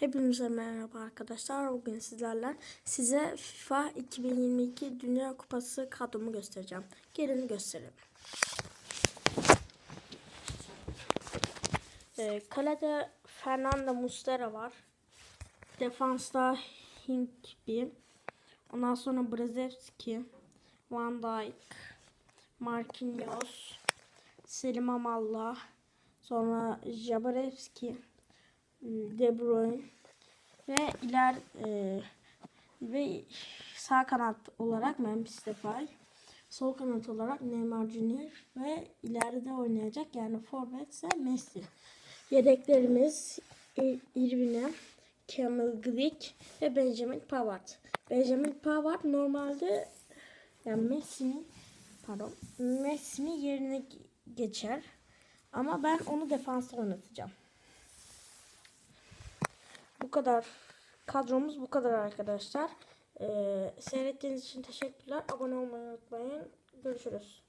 Hepinize merhaba arkadaşlar. Bugün sizlerle size FIFA 2022 Dünya Kupası kadromu göstereceğim. Gelin gösterelim. Ee, kalede Fernando Muslera var. Defansta Hinkby. Ondan sonra Brzezinski, Van Dijk, Marquinhos, Selim Amallah, sonra Jabarewski, De Bruyne ve iler e, ve sağ kanat olarak Memphis Depay, sol kanat olarak Neymar Junior ve ileride oynayacak yani forvet ise Messi. Yedeklerimiz Irvine, Kamil Glik ve Benjamin Pavard. Benjamin Pavard normalde yani Messi'nin pardon Messi'nin yerine ge- geçer. Ama ben onu defansta oynatacağım. Kadar. Kadromuz bu kadar arkadaşlar. Ee, seyrettiğiniz için teşekkürler. Abone olmayı unutmayın. Görüşürüz.